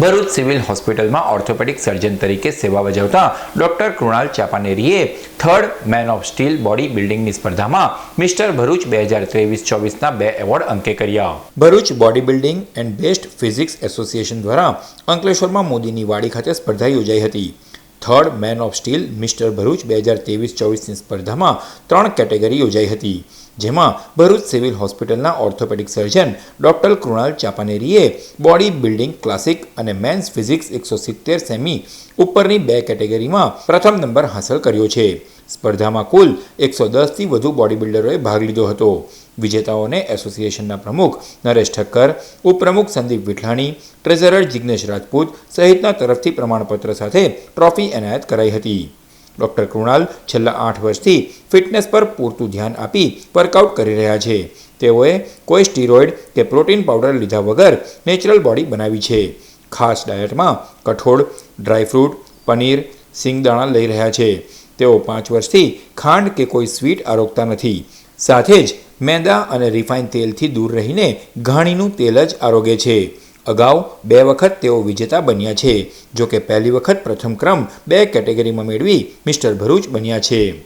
Bharuch civil હોસ્પિટલમાં orthopaedic surgeon તરીકે સેવા બજાવતા doctor Krunal ચાપાનેરીએ third man of steel body બિલ્ડિંગની સ્પર્ધામાં મિસ્ટર ભરૂચ બે હજાર ત્રેવીસ ચોવીસના બે એવોર્ડ અંકે કર્યા. Bharuch body building and best physique association દ્વારા અંકલેશ્વરમાં મોદીની વાડી ખાતે સ્પર્ધા યોજાઈ હતી. Third man of steel mister Bharuch બે હજાર ત્રેવીસ ચોવીસની સ્પર્ધામાં ત્રણ કેટેગરી યોજાઈ હતી. જેમાં ભરૂચ સિવિલ હોસ્પિટલના ઓર્થોપેડિક સર્જન ડોક્ટર કૃણાલ ચાપાનેરીએ બોડી બિલ્ડિંગ, ક્લાસિક અને મેન્સ ફિઝિક્સ એકસો સિત્તેર સેમી ઉપરની બે કેટેગરીમાં પ્રથમ નંબર હાંસલ કર્યો છે. સ્પર્ધામાં કુલ એકસો દસથી વધુ બોડી બિલ્ડરોએ ભાગ લીધો હતો. વિજેતાઓને એસોસિએશનના પ્રમુખ નરેશ ઠક્કર, ઉપપ્રમુખ સંદીપ વિઠલાણી, ટ્રેઝરર જિગ્નેશ રાજપૂત સહિતના તરફથી પ્રમાણપત્ર સાથે ટ્રોફી એનાયત કરાઈ હતી. ડોક્ટર કૃણાલ છેલ્લા આઠ વર્ષથી ફિટનેસ પર પૂરતું ધ્યાન આપી વર્કઆઉટ કરી રહ્યા છે. તેઓએ કોઈ સ્ટીરોઇડ કે પ્રોટીન પાવડર લીધા વગર નેચરલ બોડી બનાવી છે. ખાસ ડાયટમાં કઠોળ ડ્રાયફ્રૂટ પનીર, સિંગદાણા લઈ રહ્યા છે. તેઓ પાંચ વર્ષથી ખાંડ કે કોઈ સ્વીટ આરોગતા નથી. સાથે જ મેંદા અને રિફાઇન તેલથી દૂર રહીને ઘાણીનું તેલ જ આરોગે છે. અગાઉ બે વખત તેઓ વિજેતા બન્યા છે, જોકે પહેલી વખત પ્રથમ ક્રમ બે કેટેગરીમાં મેળવી મિસ્ટર ભરૂચ બન્યા છે.